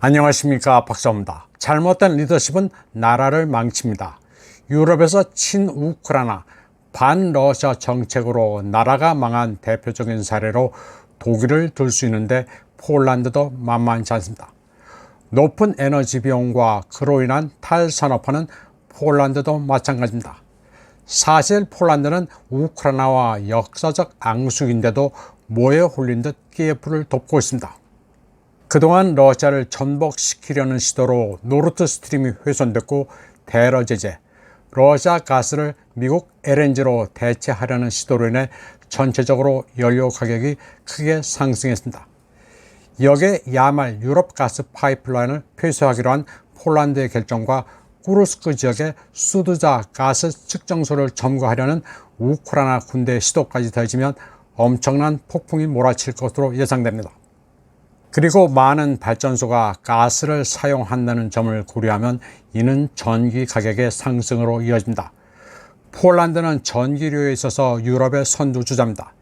안녕하십니까 박사입니다. 잘못된 리더십은 나라를 망칩니다. 유럽에서 친우크라나 반러시아 정책으로 나라가 망한 대표적인 사례로 독일을 들 수 있는데 폴란드도 만만치 않습니다. 높은 에너지 비용과 그로 인한 탈산업화는 폴란드도 마찬가지입니다. 사실 폴란드는 우크라이나와 역사적 앙숙인데도 모에 홀린 듯 키예프를 돕고 있습니다. 그동안 러시아를 전복시키려는 시도로 노르트 스트림이 훼손됐고 대러 제재, 러시아 가스를 미국 LNG로 대체하려는 시도로 인해 전체적으로 연료 가격이 크게 상승했습니다. 여기에 야말 유럽 가스 파이프라인을 폐쇄하기로 한 폴란드의 결정과 쿠르스크 지역의 수드자 가스 측정소를 점거하려는 우크라이나 군대의 시도까지 더해지면 엄청난 폭풍이 몰아칠 것으로 예상됩니다. 그리고 많은 발전소가 가스를 사용한다는 점을 고려하면 이는 전기 가격의 상승으로 이어집니다. 폴란드는 전기료에 있어서 유럽의 선두주자입니다.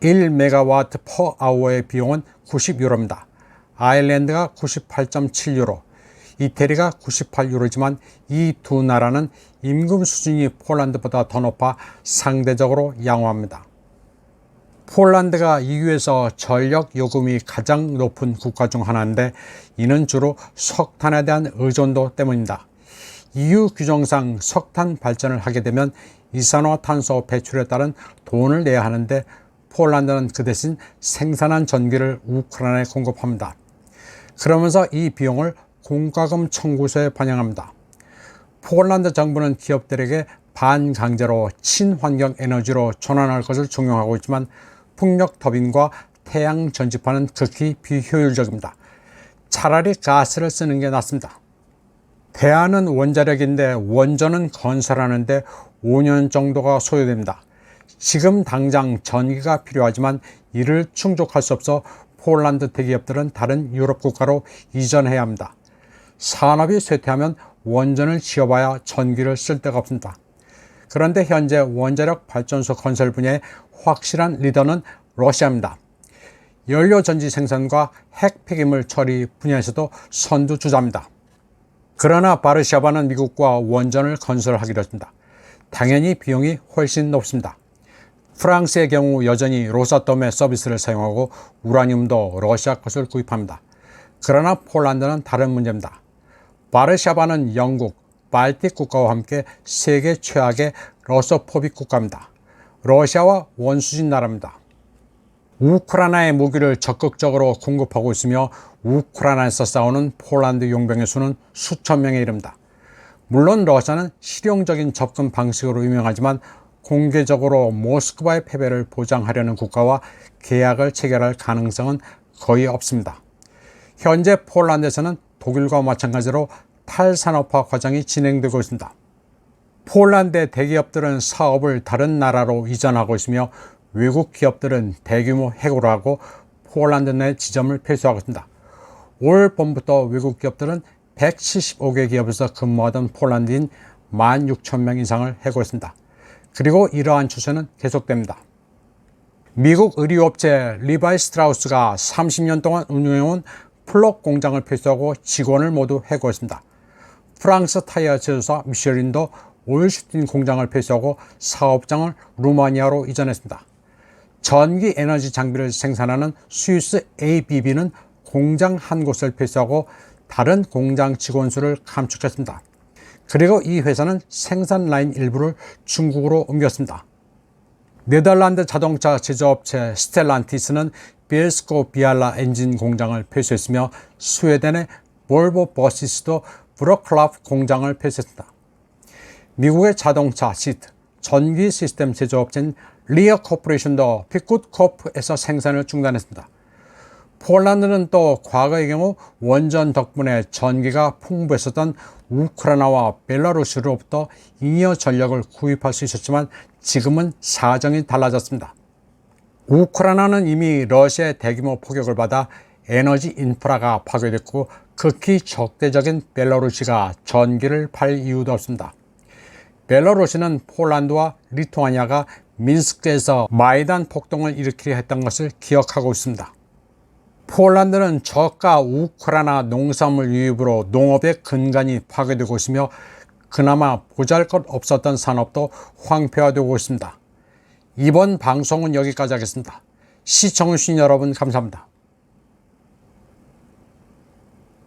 1메가와트 퍼 아워의 비용은 90유로입니다. 아일랜드가 98.7유로, 이태리가 98유로지만 이 두 나라는 임금 수준이 폴란드보다 더 높아 상대적으로 양호합니다. 폴란드가 EU에서 전력 요금이 가장 높은 국가 중 하나인데 이는 주로 석탄에 대한 의존도 때문입니다. EU 규정상 석탄 발전을 하게 되면 이산화탄소 배출에 따른 돈을 내야 하는데 폴란드는 그 대신 생산한 전기를 우크라이나에 공급합니다. 그러면서 이 비용을 공과금 청구서에 반영합니다. 폴란드 정부는 기업들에게 반강제로 친환경 에너지로 전환할 것을 종용하고 있지만 풍력 터빈과 태양 전지파는 극히 비효율적입니다. 차라리 가스를 쓰는 게 낫습니다. 대안은 원자력인데 원전은 건설하는데 5년 정도가 소요됩니다. 지금 당장 전기가 필요하지만 이를 충족할 수 없어 폴란드 대기업들은 다른 유럽 국가로 이전해야 합니다. 산업이 쇠퇴하면 원전을 지어봐야 전기를 쓸 데가 없습니다. 그런데 현재 원자력 발전소 건설 분야의 확실한 리더는 러시아입니다. 연료 전지 생산과 핵 폐기물 처리 분야에서도 선두주자입니다. 그러나 바르샤바는 미국과 원전을 건설하기로 했습니다. 당연히 비용이 훨씬 높습니다. 프랑스의 경우 여전히 로사톰의 서비스를 사용하고 우라늄도 러시아 것을 구입합니다. 그러나 폴란드는 다른 문제입니다. 바르샤바는 영국, 발틱 국가와 함께 세계 최악의 러소포빅 국가입니다. 러시아와 원수진 나라입니다. 우크라이나의 무기를 적극적으로 공급하고 있으며 우크라이나에서 싸우는 폴란드 용병의 수는 수천 명에 이릅니다. 물론 러시아는 실용적인 접근 방식으로 유명하지만 공개적으로 모스크바의 패배를 보장하려는 국가와 계약을 체결할 가능성은 거의 없습니다. 현재 폴란드에서는 독일과 마찬가지로 탈산업화 과정이 진행되고 있습니다. 폴란드의 대기업들은 사업을 다른 나라로 이전하고 있으며 외국 기업들은 대규모 해고를 하고 폴란드 내 지점을 폐쇄하고 있습니다. 올 봄부터 외국 기업들은 175개 기업에서 근무하던 폴란드인 16,000명 이상을 해고했습니다. 그리고 이러한 추세는 계속됩니다. 미국 의류업체 리바이 스트라우스가 30년 동안 운영해온 플럭 공장을 폐쇄하고 직원을 모두 해고했습니다. 프랑스 타이어 제조사 미쉐린도 오일슈틴 공장을 폐쇄하고 사업장을 루마니아로 이전했습니다. 전기 에너지 장비를 생산하는 스위스 ABB는 공장 한 곳을 폐쇄하고 다른 공장 직원 수를 감축했습니다. 그리고 이 회사는 생산 라인 일부를 중국으로 옮겼습니다. 네덜란드 자동차 제조업체 스텔란티스는 비엘스코 비알라 엔진 공장을 폐쇄했으며 스웨덴의 볼보 버시스도 브로클랍 공장을 폐쇄했습니다. 미국의 자동차 시트, 전기 시스템 제조업체인 리어 코퍼레이션도 피굿 코프에서 생산을 중단했습니다. 폴란드는 또 과거의 경우 원전 덕분에 전기가 풍부했었던 우크라이나와 벨라루스로부터 잉여 전력을 구입할 수 있었지만 지금은 사정이 달라졌습니다. 우크라이나는 이미 러시아의 대규모 포격을 받아 에너지 인프라가 파괴됐고 극히 적대적인 벨라루시가 전기를 팔 이유도 없습니다. 벨라루시는 폴란드와 리투아니아가 민스크에서 마이단 폭동을 일으키려 했던 것을 기억하고 있습니다. 폴란드는 저가 우크라이나 농산물 유입으로 농업의 근간이 파괴되고 있으며 그나마 보잘것 없었던 산업도 황폐화되고 있습니다. 이번 방송은 여기까지 하겠습니다. 시청해주신 여러분 감사합니다.